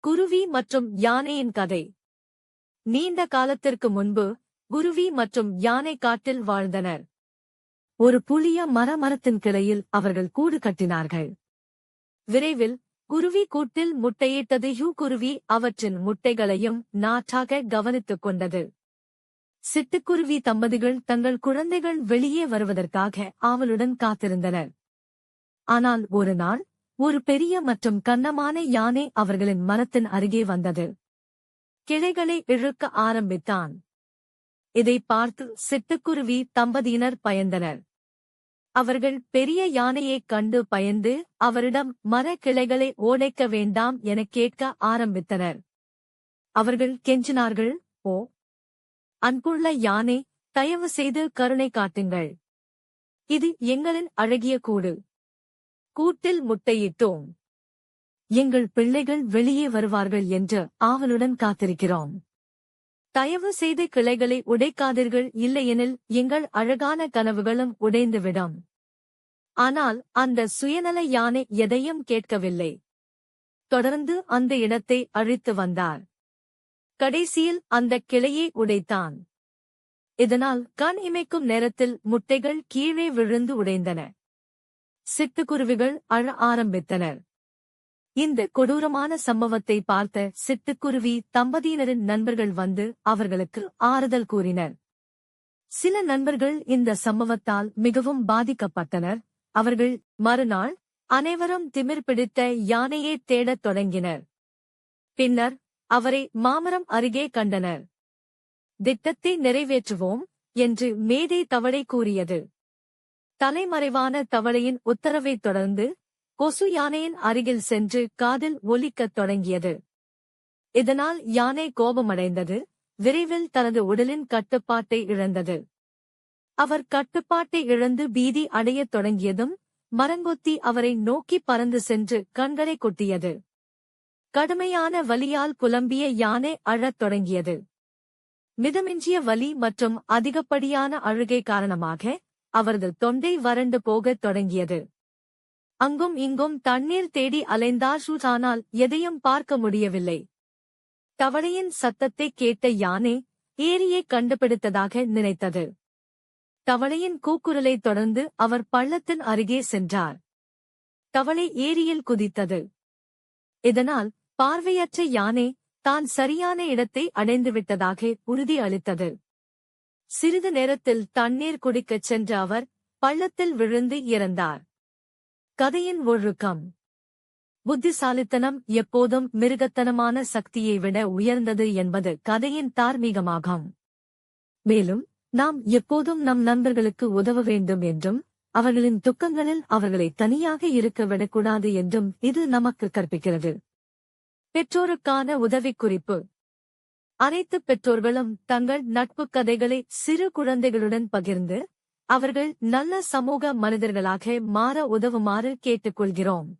குருவி மற்றும் யானையின் கதை. நீண்ட காலத்திற்கு முன்பு குருவி மற்றும் யானை காட்டில் வாழ்ந்தனர். ஒரு புளிய மரமரத்தின் கிளையில் அவர்கள் கூடு கட்டினார்கள். விரைவில் குருவி கூட்டில் முட்டையிட்டது யூ குருவி அவற்றின் முட்டைகளையும் நாற்றாக கவனித்துக் கொண்டது. சிட்டுக்குருவி தம்பதிகள் தங்கள் குழந்தைகள் வெளியே வருவதற்காக ஆவலுடன் காத்திருந்தனர். ஆனால் ஒரு நாள் ஒரு பெரிய மற்றும் கன்னமான யானை அவர்களின் மரத்தின் அருகே வந்தது. கிளைகளை இழுக்க ஆரம்பித்தான். இதை பார்த்து சிட்டுக்குருவி தம்பதியினர் பயந்தனர். அவர்கள் பெரிய யானையைக் கண்டு பயந்து அவரிடம் மர கிளைகளை ஓடைக்க வேண்டாம் எனக் கேட்க ஆரம்பித்தனர். அவர்கள் கெஞ்சினார்கள் ஓ அன்புள்ள யானை தயவு செய்து கருணை காட்டுங்கள். இது எங்களின் அழகிய கூடு. கூட்டில் முட்டையிட்டோம். எங்கள் பிள்ளைகள் வெளியே வருவார்கள் என்று ஆவலுடன் காத்திருக்கிறோம். தயவு செய்து கிளைகளை உடைக்காதீர்கள் இல்லையெனில் எங்கள் அழகான கனவுகளும் உடைந்துவிடும். ஆனால் அந்த சுயநல யானை எதையும் கேட்கவில்லை. தொடர்ந்து அந்த இடத்தை அழித்து வந்தார். கடைசியில் அந்த கிளையை உடைத்தான். இதனால் கண் இமைக்கும் நேரத்தில் முட்டைகள் கீழே விழுந்து உடைந்தன. சிட்டுக்குருவிகள் அழ ஆரம்பித்தனர். இந்த கொடூரமான சம்பவத்தை பார்த்த சிட்டுக்குருவி தம்பதியினரின் நண்பர்கள் வந்து அவர்களுக்கு ஆறுதல் கூறினர். சில நண்பர்கள் இந்த சம்பவத்தால் மிகவும் பாதிக்கப்பட்டனர். அவர்கள் மறுநாள் அனைவரும் திமிர் பிடித்த யானையை தேடத் தொடங்கினர். பின்னர் அவரை மாமரம் அருகே கண்டனர். திட்டத்தை நிறைவேற்றுவோம் என்று மேதை தவளை கூறியது. தலைமறைவான தவளையின் உத்தரவைத் தொடர்ந்து கொசு யானையின் அருகில் சென்று காதில் ஒலிக்கத் தொடங்கியது. இதனால் யானை கோபமடைந்தது விரைவில் தனது உடலின் கட்டுப்பாட்டை இழந்தது. அவர் கட்டுப்பாட்டை இழந்து பீதி அடையத் தொடங்கியதும் மரங்கொத்தி அவரை நோக்கி பறந்து சென்று கண்களை கொட்டியது. கடுமையான வலியால் புலம்பிய யானை அழத் தொடங்கியது. மிதமிஞ்சிய வலி மற்றும் அதிகப்படியான அழுகை காரணமாக அவரது தொண்டை வறண்டு போகத் தொடங்கியது. அங்கும் இங்கும் தண்ணீர் தேடி அலைந்தார் ஷூட்டானால் எதையும் பார்க்க முடியவில்லை. தவளையின் சத்தத்தை கேட்ட யானை ஏரியை கண்டுபிடித்ததாக நினைத்தது. தவளையின் கூக்குரலைத் தொடர்ந்து அவர் பள்ளத்தின் அருகே சென்றார். தவளை ஏரியில் குதித்தது. இதனால் பார்வையற்ற யானை தான் சரியான இடத்தை அடைந்துவிட்டதாக உறுதி அளித்தது. சிறிது நேரத்தில் தண்ணீர் குடிக்கச் சென்ற அவர் பள்ளத்தில் விழுந்து இறந்தார். கதையின் ஒழுக்கம். புத்திசாலித்தனம் எப்போதும் மிருகத்தனமான சக்தியை விட உயர்ந்தது என்பது கதையின் தார்மீகமாகும். மேலும் நாம் எப்போதும் நம் நண்பர்களுக்கு உதவ வேண்டும் என்றும் அவர்களின் துக்கங்களில் அவர்களை தனியாக இருக்க விடக்கூடாது என்றும் இது நமக்கு கற்பிக்கிறது. பெற்றோருக்கான உதவிக்குறிப்பு. அனைத்து பெற்றோர்களும் தங்கள் நட்பு கதைகளை சிறு குழந்தைகளுடன் பகிர்ந்து அவர்கள் நல்ல சமூக மனிதர்களாக மாற உதவுமாறு கேட்டுக்கொள்கிறோம்.